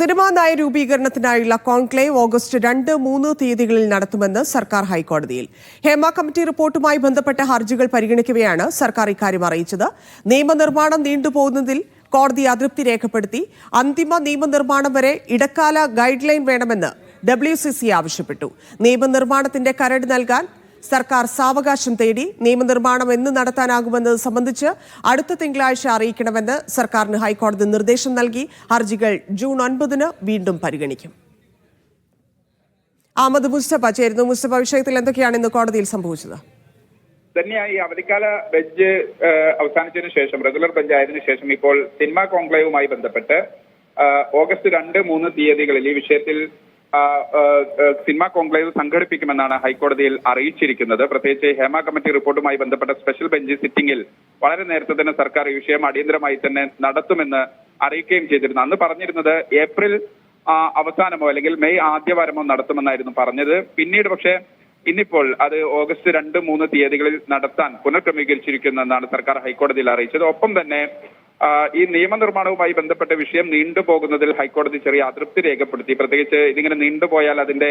Cinema നയ രൂപീകരണത്തിനായുള്ള conclave August രണ്ട് മൂന്ന് തീയതികളിൽ നടത്തുമെന്ന് സർക്കാർ ഹൈക്കോടതിയിൽ. ഹേമ കമ്മിറ്റി റിപ്പോർട്ടുമായി ബന്ധപ്പെട്ട ഹർജികൾ പരിഗണിക്കവെയാണ് സർക്കാർ ഇക്കാര്യം അറിയിച്ചത്. നിയമനിർമ്മാണം നീണ്ടുപോകുന്നതിൽ കോടതി അതൃപ്തി രേഖപ്പെടുത്തി. അന്തിമ നിയമനിർമ്മാണം വരെ ഇടക്കാല ഗൈഡ് ലൈൻ വേണമെന്ന് ഡബ്ല്യു സി സി ആവശ്യപ്പെട്ടു. നിയമനിർമ്മാണത്തിന്റെ കരട് നൽകാൻ സർക്കാർ സാവകാശം തേടി നിയമനിർമ്മാണം എന്ന് നടത്താനാകുമെന്നത് സംബന്ധിച്ച് അടുത്ത തിങ്കളാഴ്ച അറിയിക്കണമെന്ന് സർക്കാരിന് ഹൈക്കോടതി നിർദ്ദേശം നൽകി. ഹർജികൾ ജൂൺ ഒൻപതിന് വീണ്ടും പരിഗണിക്കും. അഹമ്മദ് മുസ്തഫ ചേരുന്നു മുസ്തഫ വിഷയത്തിൽ എന്തൊക്കെയാണ് ഇന്ന് കോടതിയിൽ സംഭവിച്ചത്? തന്നെയായി അവധിക്കാല ബെഞ്ച് അവസാനിച്ചതിനു ശേഷം റെഗുലർ ബെഞ്ച് ആയതിനു ശേഷം ഇപ്പോൾ സിനിമാ കോൺക്ലേവുമായി ബന്ധപ്പെട്ട് ഓഗസ്റ്റ് രണ്ട് മൂന്ന് തീയതികളിൽ ഈ വിഷയത്തിൽ സിനിമാ കോൺക്ലേവ് സംഘടിപ്പിക്കുമെന്നാണ് ഹൈക്കോടതിയിൽ അറിയിച്ചിരിക്കുന്നത്. പ്രത്യേകിച്ച് ഹേമ കമ്മിറ്റി റിപ്പോർട്ടുമായി ബന്ധപ്പെട്ട സ്പെഷ്യൽ ബെഞ്ച് സിറ്റിംഗിൽ വളരെ നേരത്തെ തന്നെ സർക്കാർ ഈ വിഷയം അടിയന്തരമായി തന്നെ നടത്തുമെന്ന് അറിയിക്കുകയും ചെയ്തിരുന്നു. അന്ന് പറഞ്ഞിരുന്നത് ഏപ്രിൽ അവസാനമോ അല്ലെങ്കിൽ മെയ് ആദ്യവാരമോ നടത്തുമെന്നായിരുന്നു പറഞ്ഞത്. പിന്നീട് പക്ഷേ ഇന്നിപ്പോൾ അത് ഓഗസ്റ്റ് രണ്ട് മൂന്ന് തീയതികളിൽ നടത്താൻ പുനഃക്രമീകരിച്ചിരിക്കുന്നെന്നാണ് സർക്കാർ ഹൈക്കോടതിയിൽ അറിയിച്ചത്. ഒപ്പം തന്നെ ഈ നിയമനിർമ്മാണവുമായി ബന്ധപ്പെട്ട വിഷയം നീണ്ടുപോകുന്നതിൽ ഹൈക്കോടതി ചെറിയ അതൃപ്തി രേഖപ്പെടുത്തി. പ്രത്യേകിച്ച് ഇതിങ്ങനെ നീണ്ടുപോയാൽ അതിന്റെ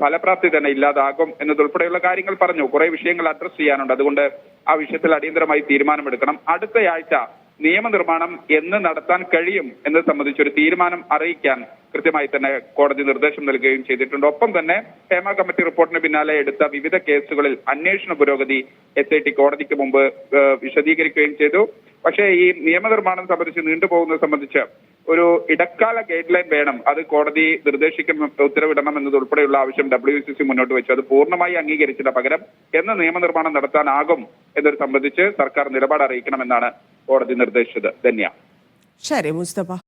ഫലപ്രാപ്തി തന്നെ ഇല്ലാതാകും എന്നതുൾപ്പെടെയുള്ള കാര്യങ്ങൾ പറഞ്ഞു. കുറെ വിഷയങ്ങൾ അഡ്രസ് ചെയ്യാനുണ്ട്. അതുകൊണ്ട് ആ വിഷയത്തിൽ അടിയന്തരമായി തീരുമാനമെടുക്കണം. അടുത്തയാഴ്ച നിയമനിർമ്മാണം എന്ന് നടത്താൻ കഴിയും എന്നത് സംബന്ധിച്ച് ഒരു തീരുമാനം അറിയിക്കാൻ കൃത്യമായി തന്നെ കോടതി നിർദ്ദേശം നൽകുകയും ചെയ്തിട്ടുണ്ട്. ഒപ്പം തന്നെ ഹേമ കമ്മിറ്റി റിപ്പോർട്ടിന് പിന്നാലെ എടുത്ത വിവിധ കേസുകളിൽ അന്വേഷണ പുരോഗതി എസ് ഐ ടി കോടതിക്ക് മുമ്പ് വിശദീകരിക്കുകയും ചെയ്തു. പക്ഷേ ഈ നിയമനിർമ്മാണം സംബന്ധിച്ച് നീണ്ടുപോകുന്നത് സംബന്ധിച്ച് ഒരു ഇടക്കാല ഗൈഡ് ലൈൻ വേണം. അത് കോടതി നിർദ്ദേശിക്കുന്ന ഉത്തരവിടണം എന്നതുൾപ്പെടെയുള്ള ആവശ്യം ഡബ്ല്യു സി സി മുന്നോട്ട് വെച്ചു. അത് പൂർണമായി അംഗീകരിച്ചില്ല പകരം. എന്ന് നിയമനിർമ്മാണം നടത്താനാകും എന്നത് സംബന്ധിച്ച് സർക്കാർ നിലപാട് അറിയിക്കണമെന്നാണ് കോടതി നിർദ്ദേശിച്ചത്. ധന്യ. ശരി മുസ്തഫ.